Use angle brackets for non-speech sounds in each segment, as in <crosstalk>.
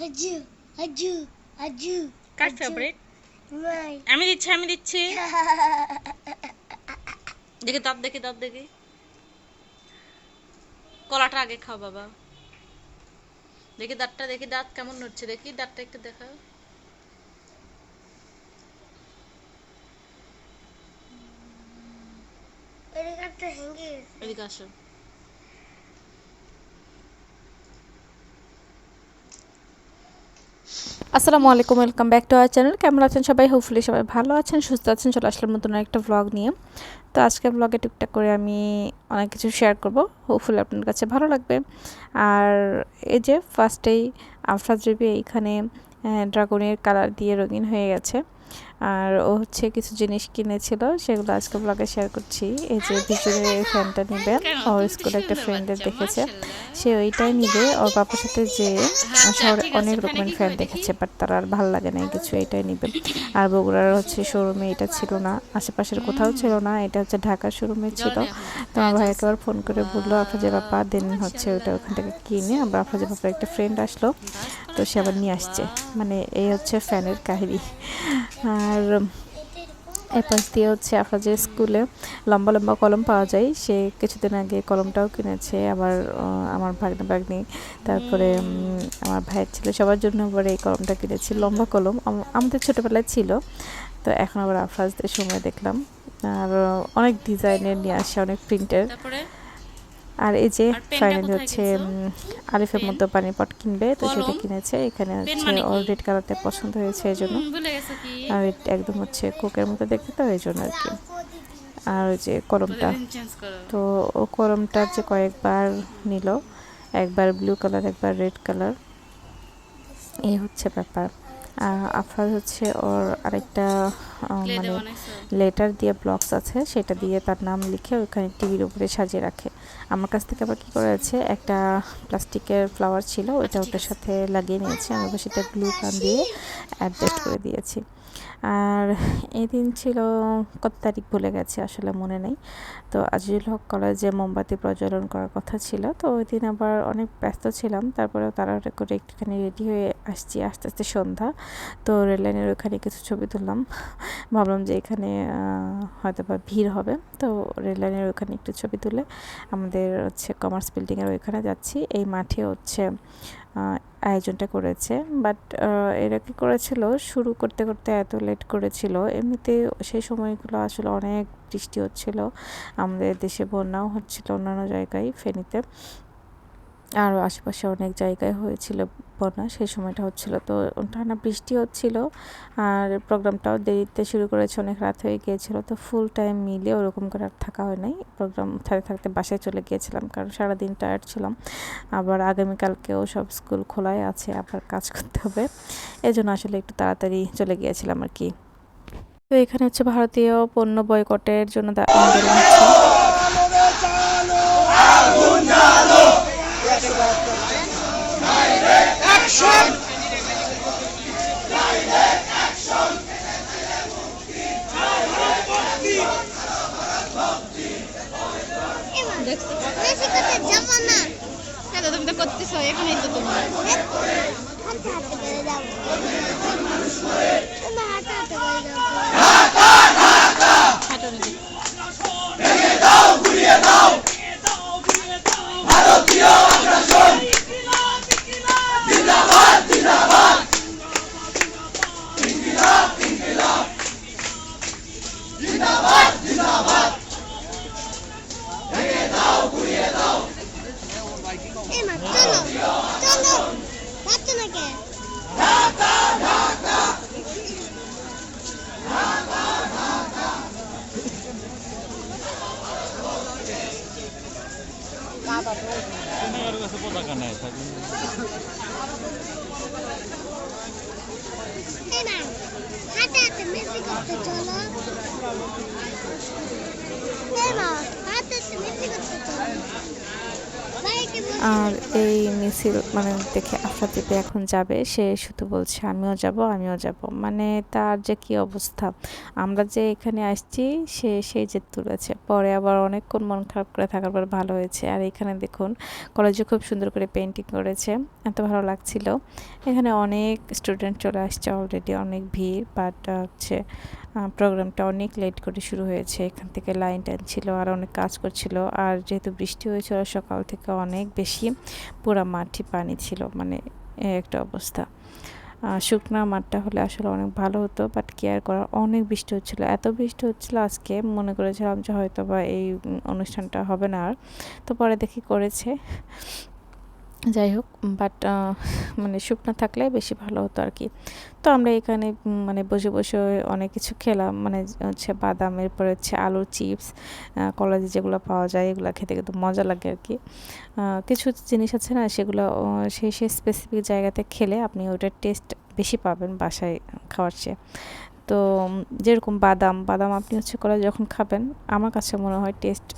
Aju, aju, aju. কার favourite. আমি দিচ্ছি আমি দিচ্ছি। <laughs> দেখি দাঁত দেখি দাঁত দেখি। কলাটা আগে খাও বাবা। দেখি দাঁতটা দেখি দাঁত কেমন নড়ছে। দেখি দাঁতটা একটু দেখাও। এদিকে আসো। আসসালামু আলাইকুম welcome back to our channel কেমন আছেন সবাই? হোপফুলি সবাই ভালো আছেন, সুস্থ আছেন। চলে আসলাম নতুন একটা ব্লগ নিয়ে। তো আজকে ব্লগে টুকটাক করে আমি অনেক কিছু শেয়ার করব। হোপফুলি আপনার কাছে ভালো লাগবে। আর এই যে ফার্স্টেই আফরাজ রবি এইখানে ড্রাগনের কালার দিয়ে রঙিন হয়ে গেছে। আর ও হচ্ছে কিছু জিনিস কিনেছিল, সেগুলো আজকে ব্লগে শেয়ার করছি। এই যে পিছনে এই ফ্যানটা নেবে ওর স্কুলে একটা ফ্রেন্ডের দেখেছে। সে ওইটাই নিবে, ওর বাবার সাথে যে শহরে অনেক রকমের ফ্যান দেখেছে বাট তার আর ভালো লাগে না কিছু এটাই নিবে। আর বগুড়ার হচ্ছে শোরুমে এটা ছিল না, আশেপাশের কোথাও ছিল না, এটা হচ্ছে ঢাকার শোরুমে ছিল। তো আমার ভাই একবার ফোন করে বলল যে বাবা, দেন হচ্ছে ওইটা ওখান থেকে কিনে। আপনার যে বাবার একটা ফ্রেন্ড আসলো, তো সে আবার নিয়ে আসছে। মানে এই হচ্ছে ফ্যানের কাহিনী। আর এই পাশ দিয়ে হচ্ছে যে স্কুলে লম্বা লম্বা কলম পাওয়া যায়। সে কিছুদিন আগে কলমটাও কিনেছে। আবার আমার ভাগ্নে, ভাগ্নি, তারপরে আমার ভাইয়ের ছেলে, সবার জন্য আবার এই কলমটা কিনেছি। লম্বা কলম আমাদের ছোটোবেলায় ছিল। তো এখন আবার আফরাজদের সময় দেখলাম। আর অনেক ডিজাইনের নিয়ে আসে, অনেক প্রিন্টের আর এই যে ফাইনালি হচ্ছে? উম, মতো পানি। পট কিনবে তো সেটা কিনেছে। এখানে হচ্ছে অল রেড কালারটা পছন্দ হয়েছে এই জন্য। আর একদম হচ্ছে কোকের মতো দেখতে তো এই জন্য আর কি। আর ওই যে কলমটা। তো ও কলমটার যে কয়েকবার নিল একবার ব্লু কালার একবার রেড কালার এই হচ্ছে ব্যাপার। আর হচ্ছে ওর আরেকটা মানে লেটার দিয়ে ব্লকস আছে সেটা দিয়ে তার নাম লিখে ওইখানে টিভির উপরে সাজিয়ে রাখে। আমার কাছ থেকে আবার কী করেছে একটা প্লাস্টিকের ফ্লাওয়ার ছিল ওইটা ওটার সাথে লাগিয়ে নিয়েছি আমি সেটা গ্লু কান দিয়ে অ্যাডজাস্ট করে দিয়েছি। আর এই দিন ছিল, কত তারিখ ভুলে গেছে, আসলে মনে নেই। তো আজিজুল হক কলেজে মোমবাতি প্রজ্বলন করার কথা ছিল। তো ওই দিন আবার অনেক ব্যস্ত ছিলাম, তারপরেও তাড়াহুড়ো করে একটুখানি রেডি হয়ে আসছি, আস্তে আস্তে সন্ধ্যা। তো রেললাইনের ওখানে কিছু ছবি তুললাম। ভাবলাম যে এখানে হয়তো বা ভিড় হবে। তো রেললাইনের ওখানে একটু ছবি তুলে আমাদের হচ্ছে কমার্স বিল্ডিংয়ের ওইখানে যাচ্ছি। এই মাঠে হচ্ছে আয়োজনটা করেছে। বাট এরা কি করেছিল? শুরু করতে করতে এত লেট করেছিল। এমনিতে সেই সময়গুলো আসলে অনেক বৃষ্টি হচ্ছিল। আমাদের দেশে বন্যাও হচ্ছিল অন্যান্য জায়গায় ফেনীতে। আরও আশেপাশে অনেক জায়গায় হয়েছিল বন্যা, সেই সময়টা হচ্ছিল। তো টানা বৃষ্টি হচ্ছিল আর প্রোগ্রামটাও দেরিতে শুরু করেছে, অনেক রাত হয়ে গিয়েছিল। তো ফুল টাইম মিলে ওরকম করে আর থাকা হয় নাই। প্রোগ্রাম থাকতে থাকতে বাসায় চলে গিয়েছিলাম কারণ সারাদিন টায়ার্ড ছিলাম। আবার আগামীকালকেও সব স্কুল খোলাই আছে, আবার কাজ করতে হবে। এই জন্য আসলে একটু তাড়াতাড়ি চলে গিয়েছিলাম আর কি। তো এখানে হচ্ছে ভারতীয় পণ্য বয়কটের জন্য আন্দোলন হচ্ছে দেখছ বেশি কথা যাব না হ্যাঁ তো তুমি তো করতেছো এখানেই তো তুমি। হাতে হাতে করে যাব এই মা হাতে হাতে মেসি করতে চলো এই মা হাতে হাতে মেসি করতে চলো বাইকে আর এই মিছিল মানে দেখে আফরাতিতে এখন যাবে, সে শুধু বলছে, আমিও যাব আমিও যাব। মানে তার যে কি অবস্থা? আমরা যে এখানে আসছি, সে সেই যে তুলেছে। পরে আবার অনেকক্ষণ মন খারাপ করে থাকার পর ভালো হয়েছে। আর এখানে দেখুন, কলেজে খুব সুন্দর করে পেন্টিং করেছে। এত ভালো লাগছিল। এখানে অনেক স্টুডেন্ট চলে আসছে অলরেডি অনেক ভিড় বাট হচ্ছে প্রোগ্রামটা অনেক লেট করে শুরু হয়েছে। এখান থেকে লাইন টাইন ছিল, আর অনেক কাজ করছিল। আর যেহেতু বৃষ্টি হয়েছিল, সকাল থেকে অনেক বেশি পুরা মাঠে পানি ছিল মানে একটা অবস্থা। শুকনা মাঠটা হলে আসলে অনেক ভালো হতো বাট কেয়ার করার? অনেক বৃষ্টি হচ্ছিল। এত বৃষ্টি হচ্ছিল আজকে, মনে করেছিলাম যে হয়তো বা এই অনুষ্ঠানটা হবে না আর। তো পরে দেখি করেছে। যাই হোক বাট মানে শুকনো থাকলে বেশি ভালো হতো আর কি। তো আমরা এখানে মানে বসে বসে অনেক কিছু খেলাম মানে হচ্ছে বাদাম, এরপরে হচ্ছে আলুর চিপস কলেজে যেগুলো পাওয়া যায়, এগুলো খেতে কিন্তু মজা লাগে আর কি। কিছু জিনিস আছে না, সেগুলো সেই সেই স্পেসিফিক জায়গাতে খেলে আপনি ওটার টেস্ট বেশি পাবেন বাসায় খাওয়ার চেয়ে। তো যেরকম বাদাম বাদাম আপনি হচ্ছে করে যখন খাবেন, আমার কাছে মনে হয় টেস্ট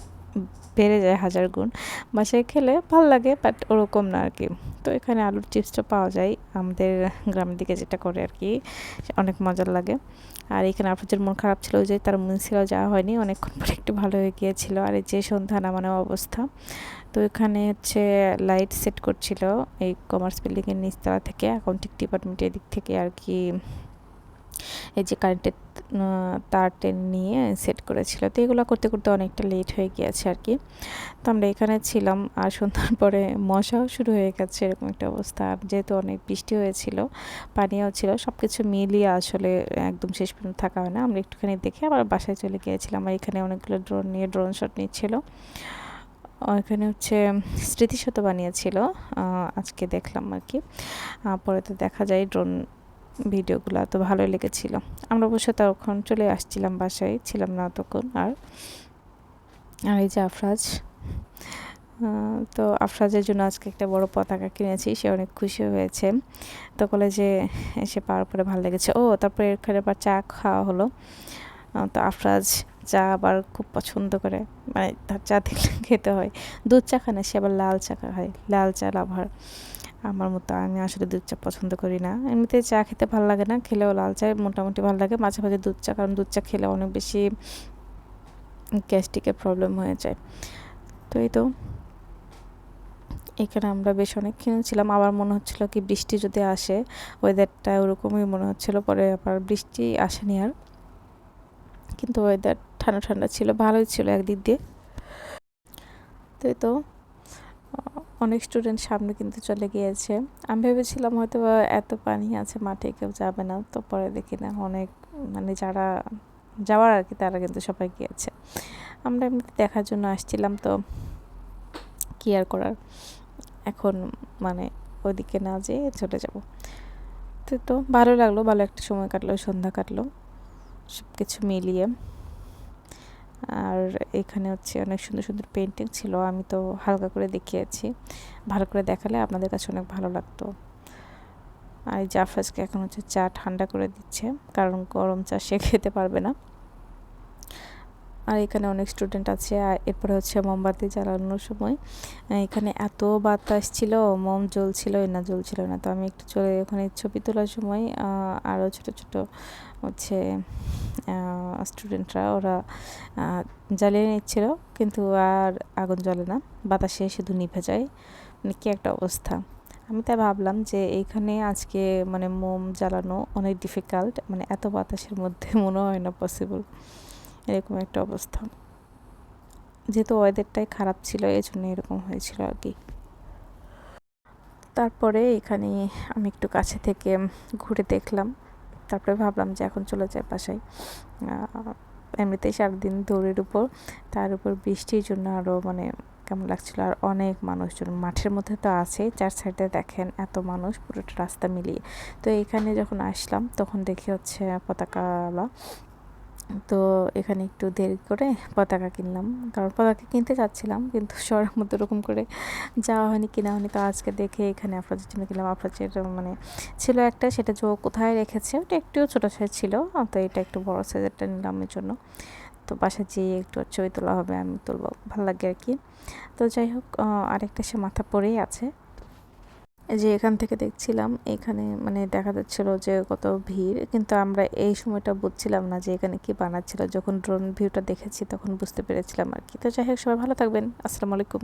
বেড়ে যায় হাজার গুণ। বাসায় খেলে ভালো লাগে বাট ওরকম না আর কি তো এখানে আলুর চিপসটা পাওয়া যায়। আমাদের গ্রামের দিকে যেটা করে আর কি অনেক মজার লাগে। আর এখানে আপনাদের মন খারাপ ছিল যে তার মন ছিল যাওয়া হয়নি, অনেকক্ষণ পরে একটু ভালো হয়ে গিয়েছিল। আর এই যে সন্ধ্যা নামানো অবস্থা, তো এখানে হচ্ছে লাইট সেট করছিল এই কমার্স বিল্ডিংয়ের নিচতলা থেকে অ্যাকাউন্টিং ডিপার্টমেন্টের দিক থেকে আর কি এই যে কারেন্টের তার টেন নিয়ে সেট করেছিল। তো এগুলো করতে করতে অনেকটা লেট হয়ে গিয়েছে আর কি। তো আমরা এখানে ছিলাম আর সন্ধ্যার পরে মশাও শুরু হয়ে গেছে, এরকম একটা অবস্থা। আর যেহেতু অনেক বৃষ্টি হয়েছিল, পানিও ছিল সব কিছু মিলিয়ে আসলে একদম শেষ পর্যন্ত থাকা হয় না। আমরা একটুখানি দেখে আবার বাসায় চলে গিয়েছিলাম। আর এখানে অনেকগুলো ড্রোন নিয়ে ড্রোন শট নিচ্ছিল। এখানে হচ্ছে স্মৃতিশত বানিয়েছিল। আজকে দেখলাম আর কি। পরে তো দেখা যায় ড্রোন ভিডিওগুলো তো ভালোই লেগেছিল। আমরা অবশ্য তখন চলে আসছিলাম বাসায়, ছিলাম না তখন আর। আর এই যে আফরাজ তো আফরাজের জন্য আজকে একটা বড় পতাকা কিনেছি, সে অনেক খুশি হয়েছে। তো কলেজে এসে পাওয়ার পরে ভালো লেগেছে। ও, তারপরে এখানে আবার চা খাওয়া হলো। তো আফরাজ চা আবার খুব পছন্দ করে মানে তার চা দেখলে <laughs> খেতে হয়। দুধ চা খায় না, সে আবার লাল চা খায়, লাল চা লাভার। আমার মতো আমি আসলে দুধ চা পছন্দ করি না। এমনিতে চা খেতে ভালো লাগে না, খেলেও লাল চা মোটামুটি ভালো লাগে। মাঝে মাঝে দুধ চা, কারণ দুধ চা খেলে অনেক বেশি গ্যাস্ট্রিকের প্রবলেম হয়ে যায়। তো এই তো। এখানে আমরা বেশ অনেক কিনেছিলাম আবার মনে হচ্ছিল কি বৃষ্টি যদি আসে ওয়েদারটা ওরকমই মনে হচ্ছিল। পরে আবার বৃষ্টি আসেনি আর। কিন্তু ওয়েদার ঠান্ডা ঠান্ডা ছিল, ভালোই ছিল একদিক দিয়ে। তো তো। অনেক স্টুডেন্ট সামনে কিন্তু চলে গিয়েছে। আমি ভেবেছিলাম হয়তো এত পানি আছে, মাঠে কেউ যাবে না, তো পরে দেখি না অনেক মানে যারা যাওয়ার আর কি, তারা কিন্তু সবাই গিয়েছে। আমরা এমনিতে দেখার জন্য আসছিলাম, তো কি আর করার? এখন মানে ওইদিকে না যেয়ে চলে যাব। তো তো ভালো লাগল, ভালো একটা সময় কাটলো, সন্ধ্যা কাটলো সব কিছু মিলিয়ে। আর এখানে হচ্ছে অনেক সুন্দর সুন্দর পেন্টিং ছিল, আমি তো হালকা করে দেখিয়েছি। ভালো করে দেখালে আপনাদের কাছে অনেক ভালো লাগতো। আর জাফরাজকে এখন হচ্ছে চা ঠান্ডা করে দিচ্ছে, কারণ গরম চা সে খেতে পারবে না। আর এখানে অনেক স্টুডেন্ট আছে, আর এরপরে হচ্ছে মোমবাতি জ্বালানোর সময়। এখানে এত বাতাস ছিল, মোম জ্বলছিল, না জ্বলছিল না। তো আমি একটু চলে ওখানে ছবি তোলার সময় আরও ছোট ছোট হচ্ছে স্টুডেন্টরা ওরা জ্বালিয়ে নিচ্ছিল, কিন্তু আর আগুন জ্বলে না। বাতাসে শুধু নিভে যায়। মানে কি একটা অবস্থা। আমি তাই ভাবলাম যে এইখানে আজকে মানে মোম জ্বালানো অনেক ডিফিকাল্ট মানে এত বাতাসের মধ্যে <laughs> মনে হয় না পসিবল এরকম একটা অবস্থা। যেহেতু ওয়েদারটাই খারাপ ছিল এই জন্য এরকম হয়েছিল আর কি। তারপরে এখানে আমি একটু কাছে থেকে ঘুরে দেখলাম। তারপরে ভাবলাম যে এখন চলে যায় বাসায়। এমনিতেই সারাদিন দৌড়ের উপর। তার উপর বৃষ্টির জন্য আরও মানে কেমন লাগছিল? আর অনেক মানুষজন, মাঠের মধ্যে তো আছেই চার সাইডে দেখেন এত মানুষ, পুরোটা রাস্তা মিলিয়ে। তো এখানে যখন আসলাম, তখন দেখি হচ্ছে পতাকাওয়ালা তো এখানে একটু দেরি করে পতাকা কিনলাম। কারণ পতাকা কিনতে যাচ্ছিলাম, কিন্তু শহরের মধ্যে ওরকম করে যাওয়া হয়নি, কিনা হয়নি। তো আজকে দেখে এখানে আপনাদের জন্য কিনলাম। আপনাদের মানে ছিল একটা, সেটা যে কোথায় রেখেছে, ওটা একটু ছোটো সাইজ ছিল। তো এটা একটু বড় সাইজেরটা নিলাম এর জন্য। তো বাসায় যেয়ে একটু ছবি তোলা হবে, আমি তুলবো। ভালো লাগে আর কি। তো যাই হোক আরেকটা সে মাথা পরেই আছে। যে এখান থেকে দেখছিলাম, এখানে মানে দেখা যাচ্ছিল যে কত ভিড়, কিন্তু আমরা এই সময়টা বুঝছিলাম না যে এখানে কি বানাচ্ছিল। যখন ড্রোন ভিউটা দেখেছি, তখন বুঝতে পেরেছিলাম আর কি। তো যাই হোক, সবাই ভালো থাকবেন। আসসালামু আলাইকুম।